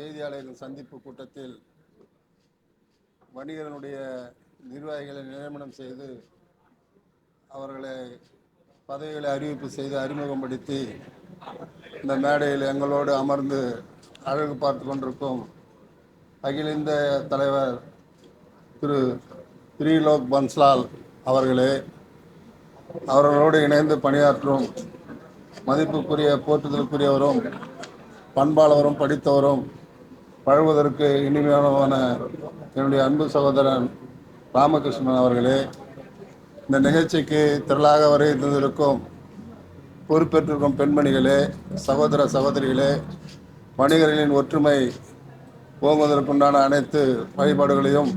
செய்தியாளர்கள் சந்திப்பு கூட்டத்தில் வணிகர்களுடைய நிர்வாகிகளை நியமனம் செய்து அவர்களை பதவிகளை அறிவிப்பு செய்து அறிமுகப்படுத்தி இந்த மேடையில் எங்களோடு அமர்ந்து அழகு பார்த்து கொண்டிருக்கும் அகில இந்திய தலைவர் திரு திரிலோக் பன்ஸ்லால் அவர்களே அவர்களோடு இணைந்து பணியாற்றும் மதிப்புக்குரிய போற்றுதலுக்குரியவரும் பண்பாளவரும் படித்தவரும் பழகுவதற்கு இனிமையானவன என்னுடைய அன்பு சகோதரன் ராமகிருஷ்ணன் அவர்களே இந்த நிகழ்ச்சிக்கு திரளாக வரை தந்திருக்கும் பொறுப்பேற்றிருக்கும் பெண்மணிகளே சகோதர சகோதரிகளே வணிகர்களின் ஒற்றுமை ஓங்குவதற்குண்டான அனைத்து வழிபாடுகளையும்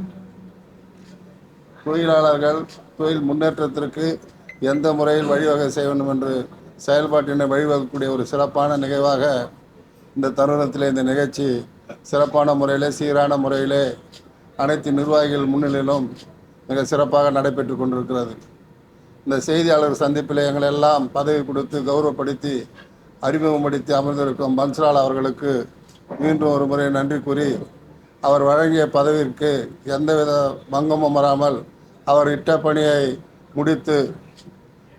தொழிலாளர்கள் தொழில் முன்னேற்றத்திற்கு எந்த முறையில் வழிவகை செய்ய வேண்டும் என்று செயல்பாட்டினை வழிவகுக்கக்கூடிய ஒரு சிறப்பான நிகழ்வாக இந்த தருணத்தில் இந்த நிகழ்ச்சி சிறப்பான முறையிலே சீரான முறையிலே அனைத்து நிர்வாகிகள் முன்னிலையிலும் மிக சிறப்பாக நடைபெற்று கொண்டிருக்கிறது. இந்த செய்தியாளர் சந்திப்பில் எங்களை எல்லாம் பதவி கொடுத்து கௌரவப்படுத்தி அறிமுகப்படுத்தி அமர்ந்திருக்கும் பன்ஸ்லால் அவர்களுக்கு மீண்டும் ஒரு முறை நன்றி கூறி அவர் வழங்கிய பதவிக்கு எந்தவித பங்கமும் வராமல் அவர் இட்ட பணியை முடித்து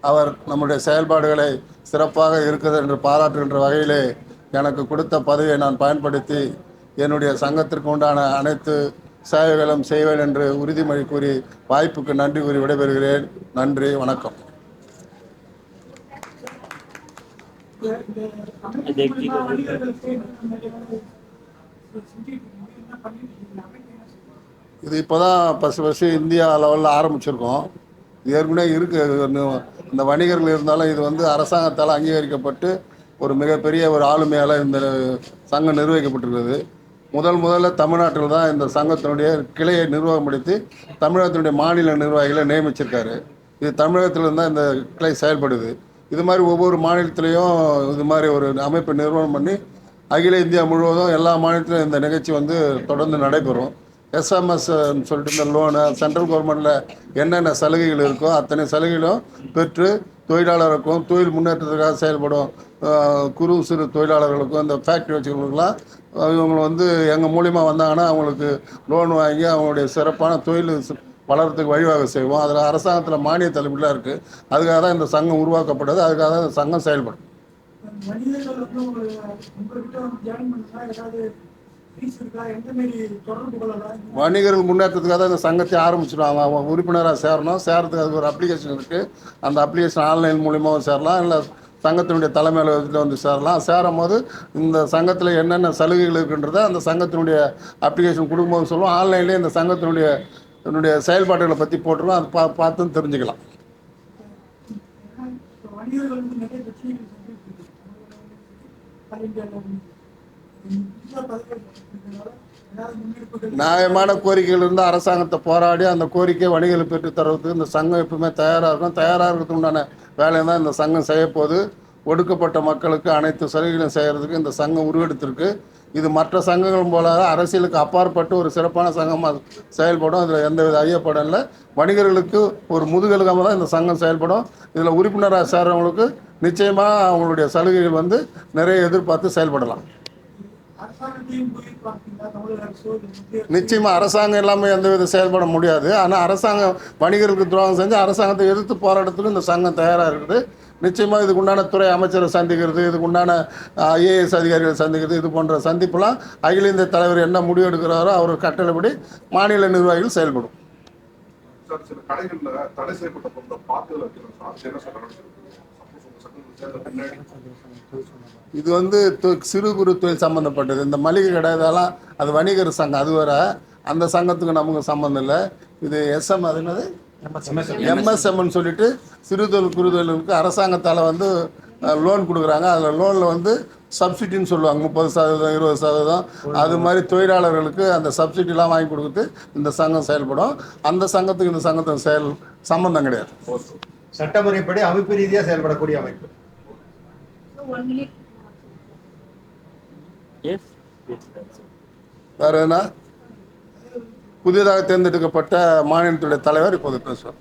அவர் நம்முடைய செயல்பாடுகளை சிறப்பாக இருக்குது என்று பாராட்டுகின்ற வகையிலே எனக்கு கொடுத்த பதவியை நான் பயன்படுத்தி என்னுடைய சங்கத்திற்கு உண்டான அனைத்து சேவைகளும் செய்வேன் என்று உறுதிமொழி கூறி வாய்ப்புக்கு நன்றி கூறி விடைபெறுகிறேன். நன்றி வணக்கம். இது இப்போ தான் பசு ஃபஸ்ட்டு இந்தியா லெவலில் ஆரம்பிச்சிருக்கோம். ஏற்கனவே இருக்குது இந்த வணிகர்கள் இருந்தாலும் இது வந்து அரசாங்கத்தால் அங்கீகரிக்கப்பட்டு ஒரு மிகப்பெரிய ஒரு ஆளுமையால் இந்த சங்கம் நிர்வகிக்கப்பட்டிருக்கிறது. முதல் முதல்ல தமிழ்நாட்டில் தான் இந்த சங்கத்தினுடைய கிளையை நிர்வாகப்படுத்தி தமிழகத்தினுடைய மாநில நிர்வாகிகளை நியமிச்சிருக்காரு. இது தமிழகத்தில் தான் இந்த கிளை செயல்படுது. இது மாதிரி ஒவ்வொரு மாநிலத்திலையும் இது மாதிரி ஒரு அமைப்பை நிறுவனம் பண்ணி அகில இந்தியா முழுவதும் எல்லா மாநிலத்திலும் இந்த நிகழ்ச்சி வந்து தொடர்ந்து நடைபெறும். எஸ்எம்எஸ் சொல்லிட்டு இந்த லோனு சென்ட்ரல் கவர்மெண்ட்டில் என்னென்ன சலுகைகள் இருக்கோ அத்தனை சலுகைகளும் பெற்று தொழிலாளருக்கும் தொழில் முன்னேற்றத்துக்காக செயல்படும் குறு சிறு தொழிலாளர்களுக்கும் இந்த ஃபேக்ட்ரி வச்சுக்கிறவங்களுக்குலாம் இவங்க வந்து எங்கள் மூலிமா வந்தாங்கன்னா அவங்களுக்கு லோன் வாங்கி அவங்களுடைய சிறப்பான தொழில் வளர்கிறதுக்கு வழிவாக வழிவகை செய்வோம். அதில் அரசாங்கத்தில் மானிய தலைமைலாம் இருக்குது அதுக்காக தான் இந்த சங்கம் உருவாக்கப்படுது. அதுக்காக தான் இந்த சங்கம் செயல்படும். மனிதர்கள் வணிகர்கள் முன்னேற்றத்துக்காக தான் இந்த சங்கத்தை ஆரம்பிச்சிடும் அவன் அவன் உறுப்பினராக சேரணும். சேரத்துக்கு அதுக்கு ஒரு அப்ளிகேஷன் இருக்குது அந்த அப்ளிகேஷன் ஆன்லைன் மூலியமாகவும் சேரலாம். இல்லை சங்கத்தினுடைய தலைமை அலுவலகத்தில் வந்து சேரலாம். சேரும் போது இந்த சங்கத்தில் என்னென்ன சலுகைகள் இருக்குன்றதை அந்த சங்கத்தினுடைய அப்ளிகேஷன் கொடுக்கும்போது சொல்லுவோம். ஆன்லைன்லேயே இந்த சங்கத்தினுடைய என்னுடைய செயல்பாடுகளை பற்றி போட்டுருவோம். அது பா பார்த்து தெரிஞ்சுக்கலாம். வணிகர்கள் நியாயமான கோரிக்கைகள் இருந்து அரசாங்கத்தை போராடி அந்த கோரிக்கை வணிகளை பெற்று தர்றதுக்கு இந்த சங்கம் எப்பவுமே தயாராக இருக்கும் தயாராக இருக்கிறதுக்கு உண்டான வேலையை தான் இந்த சங்கம் செய்யப்போகுது ஒடுக்கப்பட்ட மக்களுக்கு அனைத்து சலுகைகளையும் செய்கிறதுக்கு இந்த சங்கம் உருவெடுத்திருக்கு. இது மற்ற சங்கங்கள் போல அரசியலுக்கு அப்பாற்பட்டு ஒரு சிறப்பான சங்கமாக செயல்படும். இதில் எந்தவித ஐயப்படம் இல்லை. வணிகர்களுக்கு ஒரு முதுகெலுக்காக தான் இந்த சங்கம் செயல்படும். இதில் உறுப்பினராக சேர்றவங்களுக்கு நிச்சயமாக அவங்களுடைய சலுகைகள் வந்து நிறைய எதிர்பார்த்து செயல்படலாம். நிச்சயமா அரசாங்கம் எல்லாமே எந்தவித செயல்பட முடியாது. ஆனால் அரசாங்கம் வணிகர்களுக்கு துரோகம் செஞ்சு அரசாங்கத்தை எதிர்த்து போராட்டத்துக்கு இந்த சங்கம் தயாராக இருக்குது. நிச்சயமாக இதுக்கு உண்டான துறை அமைச்சரை சந்திக்கிறது இதுக்கு உண்டான ஐஏஎஸ் அதிகாரிகளை சந்திக்கிறது இது போன்ற சந்திப்புலாம் அகில இந்திய தலைவர் என்ன முடிவு எடுக்கிறாரோ அவர் கட்டளைப்படி மாநில நிர்வாகிகள் செயல்படும். சார் சில கடைகளில் தடை செய்யப்பட்ட பொருளை இது வந்து தொ- சிறு குறு தொழில் சம்மந்தப்பட்டது இந்த மளிகை கடை இதெல்லாம் அது வணிகர் சங்கம் அது வர அந்த சங்கத்துக்கு நமக்கு சம்மந்தம் இல்லை. இது எஸ்எம் அது என்னது? எம்எஸ்எம்னு சொல்லிட்டு சிறு தொழில் குறு தொழிலுக்கு அரசாங்கத்தால் வந்து லோன் கொடுக்குறாங்க. அதில் லோனில் வந்து சப்சிடின்னு சொல்லுவாங்க. முப்பது சதவீதம் இருபது சதவீதம். அது மாதிரி தொழிலாளர்களுக்கு அந்த சப்சிடிலாம் வாங்கி கொடுத்து இந்த சங்கம் செயல்படும். அந்த சங்கத்துக்கு இந்த சங்கத்துக்கு செயல் சம்மந்தம் கிடையாது. சட்டமுறைப்படி அமைப்பு ரீதியாக செயல்படக்கூடிய அமைப்பு. வேற என்ன? புதிதாக தேர்ந்தெடுக்கப்பட்ட மாநிலத்துடைய தலைவர் இப்போது பேசுவார்.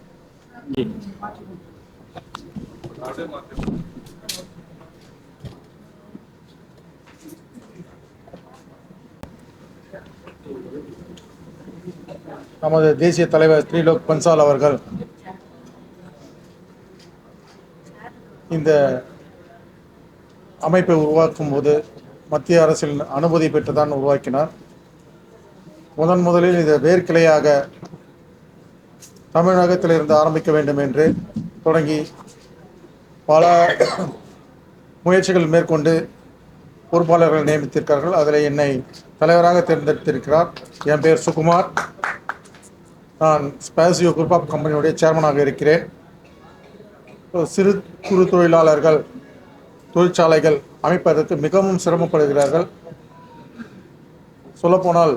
நமது தேசிய தலைவர் ஸ்ரீலோக் பன்சால் அவர்கள் இந்த அமைப்பை உருவாக்கும் போது மத்திய அரசின் அனுமதி பெற்று தான் உருவாக்கினார். முதன் முதலில் இதை வேர்க்கிளையாக தமிழகத்திலிருந்து ஆரம்பிக்க வேண்டும் என்று தொடங்கி பல முயற்சிகள் மேற்கொண்டு பொறுப்பாளர்கள் நியமித்திருக்கிறார்கள். அதில் என்னை தலைவராக தேர்ந்தெடுத்திருக்கிறார். என் பெயர் சுகுமார். நான் ஸ்பேசியோ குரூப் ஆஃப் கம்பெனியுடைய சேர்மனாக இருக்கிறேன். சிறு குறு தொழிலாளர்கள் தொழிற்சாலைகள் அமைப்பதற்கு மிகவும் சிரமப்படுகிறார்கள். சொல்லப்போனால்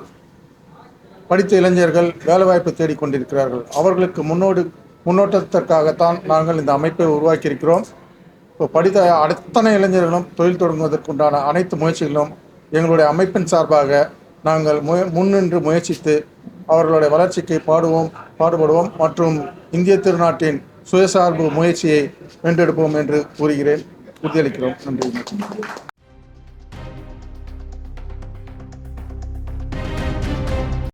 படித்த இளைஞர்கள் வேலைவாய்ப்பு தேடிக்கொண்டிருக்கிறார்கள் அவர்களுக்கு முன்னோடி முன்னோட்டத்திற்காகத்தான் நாங்கள் இந்த அமைப்பை உருவாக்கியிருக்கிறோம். இப்போ படித்த அத்தனை இளைஞர்களும் தொழில் தொடங்குவதற்குண்டான அனைத்து முயற்சிகளும் எங்களுடைய அமைப்பின் சார்பாக நாங்கள் முய முன்னின்று முயற்சித்து அவர்களுடைய வளர்ச்சிக்கு பாடுவோம் பாடுபடுவோம். மற்றும் இந்திய திருநாட்டின் சுயசார்பு முயற்சியை வென்றெடுப்போம் என்று கூறுகிறேன். உறுதியளிக்கிறோம் நன்றி.